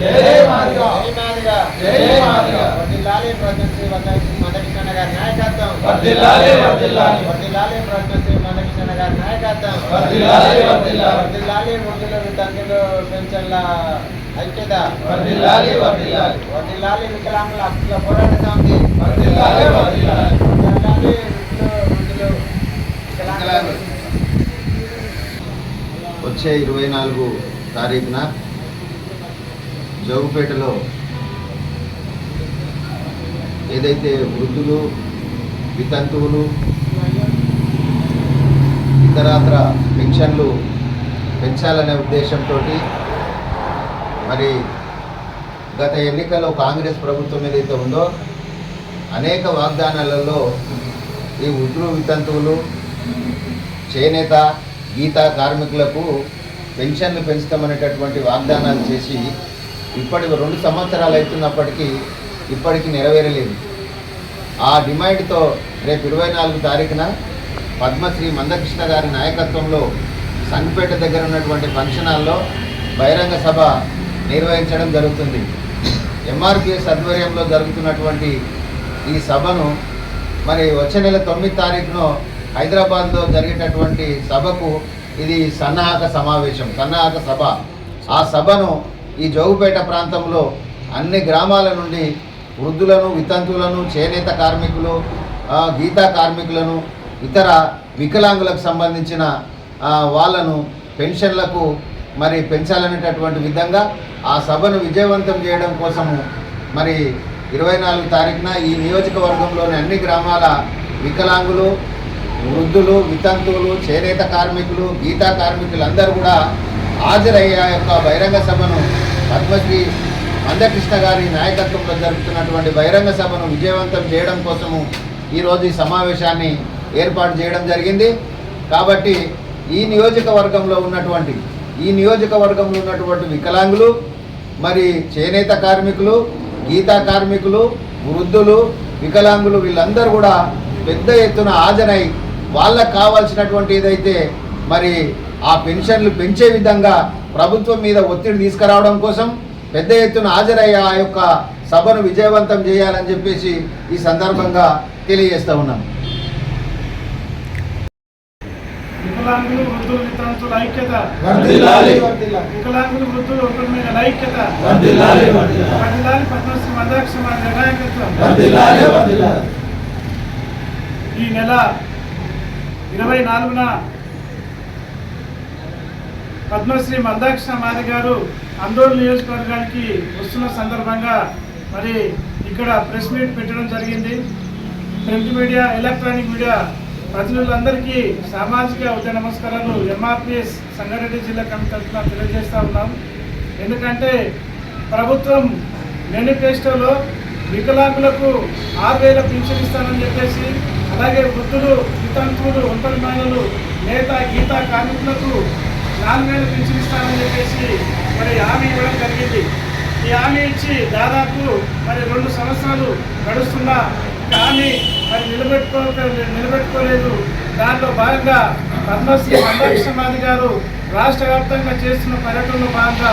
జై మాదిగా జై మాదిగా. జై మాదిగా. వర్ధిల్లాలి ప్రజశ్రీ మదకృష్ణ గారి నాయకత్వం. వర్ధిల్లాలి వచ్చే ఇరవై నాలుగు తారీఖున జోగుపేటలో ఏదైతే వృద్ధులు వితంతువులు ఇతరాత్ర పెన్షన్లు పెంచాలనే ఉద్దేశంతో మరి గత ఎన్నికల్లో కాంగ్రెస్ ప్రభుత్వం ఏదైతే ఉందో అనేక వాగ్దానాలలో ఈ వృద్ధులు వితంతువులు చేనేత గీత కార్మికులకు పెన్షన్లు పెంచుతామనేటటువంటి వాగ్దానాలు చేసి ఇప్పటి రెండు సంవత్సరాలు అవుతున్నప్పటికీ ఇప్పటికీ నెరవేరలేదు. ఆ డిమాండ్తో రేపు ఇరవై నాలుగు తారీఖున పద్మశ్రీ మందకృష్ణ గారి నాయకత్వంలో సంగపేట దగ్గర ఉన్నటువంటి ఫంక్షన్ హాల్లో బహిరంగ సభ నిర్వహించడం జరుగుతుంది. ఎంఆర్పిఎస్ ఆధ్వర్యంలో జరుగుతున్నటువంటి ఈ సభను మరి వచ్చే నెల తొమ్మిది తారీఖున హైదరాబాద్లో జరిగేటటువంటి సభకు ఇది సన్నాహక సమావేశం సన్నాహక సభ. ఆ సభను ఈ జోగుపేట ప్రాంతంలో అన్ని గ్రామాల నుండి వృద్ధులను వితంతువులను చేనేత కార్మికులు గీతా కార్మికులను ఇతర వికలాంగులకు సంబంధించిన వాళ్ళను పెన్షన్లకు మరి పెంచాలనేటటువంటి విధంగా ఆ సభను విజయవంతం చేయడం కోసము మరి ఇరవై నాలుగు తారీఖున ఈ నియోజకవర్గంలోని అన్ని గ్రామాల వికలాంగులు వృద్ధులు వితంతువులు చేనేత కార్మికులు గీతా కార్మికులు అందరూ కూడా హాజరయ్యే ఆ యొక్క బహిరంగ సభను పద్మశ్రీ మందకృష్ణ గారి నాయకత్వంలో జరుగుతున్నటువంటి బహిరంగ సభను విజయవంతం చేయడం కోసము ఈరోజు ఈ సమావేశాన్ని ఏర్పాటు చేయడం జరిగింది. కాబట్టి ఈ నియోజకవర్గంలో ఉన్నటువంటి ఈ నియోజకవర్గంలో ఉన్నటువంటి వికలాంగులు మరి చేనేత కార్మికులు గీతా కార్మికులు వృద్ధులు వికలాంగులు వీళ్ళందరూ కూడా పెద్ద ఎత్తున హాజరై వాళ్ళకు కావాల్సినటువంటి ఏదైతే మరి ఆ పెన్షన్లు పెంచే విధంగా ప్రభుత్వం మీద ఒత్తిడి తీసుకురావడం కోసం పెద్ద ఎత్తున హాజరయ్యే ఆ యొక్క సభను విజయవంతం చేయాలని చెప్పేసి ఈ సందర్భంగా తెలియజేస్తూ ఉన్నాం. వికలాంగులు వృద్ధులు వితంతుల ఐక్యత. వర్ధిల్లాలి. వికలాంగులు వృద్ధులు మీద ఐక్యత. పద్మశ్రీ నాయకత్వం. ఈ నెల ఇరవై నాలుగున పద్మశ్రీ మందాక్ష మాది గారు అందోళన నియోజకవర్గానికి వస్తున్న సందర్భంగా మరి ఇక్కడ ప్రెస్ మీట్ పెట్టడం జరిగింది. ప్రింట్ మీడియా ఎలక్ట్రానిక్ మీడియా ప్రతినిధులందరికీ సామాజిక ఉద్య నమస్కారాలు ఎంఆర్పిఎస్ సంగారెడ్డి జిల్లా కమిటీ తరఫున తెలియజేస్తా ఉన్నాం. ఎందుకంటే ప్రభుత్వం మేనిఫెస్టోలో వికలాంగులకు ఆరు వేల పింఛన్ ఇస్తానని చెప్పేసి అలాగే వృద్ధులు వితంతువులు ఒంటరి మహిళలు నేత గీతా కార్మికులకు నాలుగు వేలు పింఛన్ ఇస్తానని చెప్పేసి మరి హామీ ఇవ్వడం జరిగింది. ఈ హామీ ఇచ్చి దాదాపు మరి రెండు సంవత్సరాలు గడుస్తున్నా హామీ మరి నిలబెట్టుకో నిలబెట్టుకోలేదు. దాంట్లో భాగంగా పద్మశ్రీ మందాక్షమాది గారు రాష్ట్ర వ్యాప్తంగా చేస్తున్న పర్యటనలో భాగంగా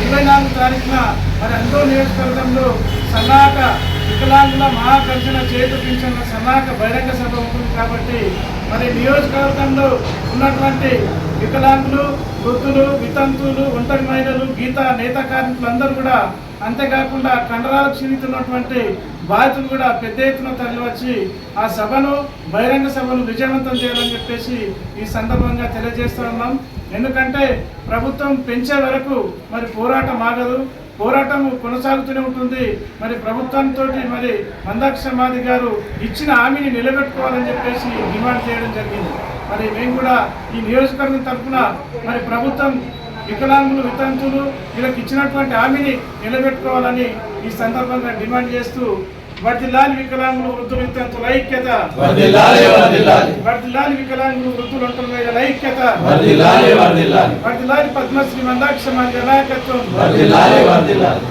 ఇరవై నాలుగు తారీఖున మరి ఎంతో నియోజకవర్గంలో సన్నాహక వికలాంగుల మహాకర్షణ చేతు పింఛన్ల సన్నాహక బహిరంగ సభ ఉంటుంది కాబట్టి మరి నియోజకవర్గంలో ఉన్నటువంటి వికలాంగులు వృద్ధులు వితంతువులు ఒంటరి మహిళలు గీత నేత కార్మికులందరూ కూడా అంతేకాకుండా కండరాలు క్షీణితున్నటువంటి బాధితులు కూడా పెద్ద ఎత్తున తరలివచ్చి ఆ సభను బహిరంగ సభను విజయవంతం చేయాలని చెప్పేసి ఈ సందర్భంగా తెలియజేస్తూ ఉన్నాం. ఎందుకంటే ప్రభుత్వం పెంచే వరకు మరి పోరాటం ఆగదు. పోరాటం కొనసాగుతూనే ఉంటుంది. మరి ప్రభుత్వంతో మరి మందాక్షమాది గారు ఇచ్చిన హామీని నిలబెట్టుకోవాలని చెప్పేసి డిమాండ్ చేయడం జరిగింది. మరి మేము కూడా ఈ నియోజకవర్గం తరఫున మరి ప్రభుత్వం వికలాంగులు వితంతులు వీళ్ళకి ఇచ్చినటువంటి హామీని నిలబెట్టుకోవాలని ఈ సందర్భంగా డిమాండ్ చేస్తూ వర్దిల్లాలి వికలాంగులు వృద్ధులు వితంతుల ఐక్యత వర్ధిల్లాలి, వర్ధిల్లాలి. వర్దిల్లాలి వికలాంగులు వృద్ధులు ఉంటున్న ఐక్యత వర్ధిల్లాలి, వర్ధిల్లాలి. వర్దిల్లాలి పద్మశ్రీ మందాక్ష మాది నాయకత్వం వర్ధిల్లాలి, వర్ధిల్లాలి.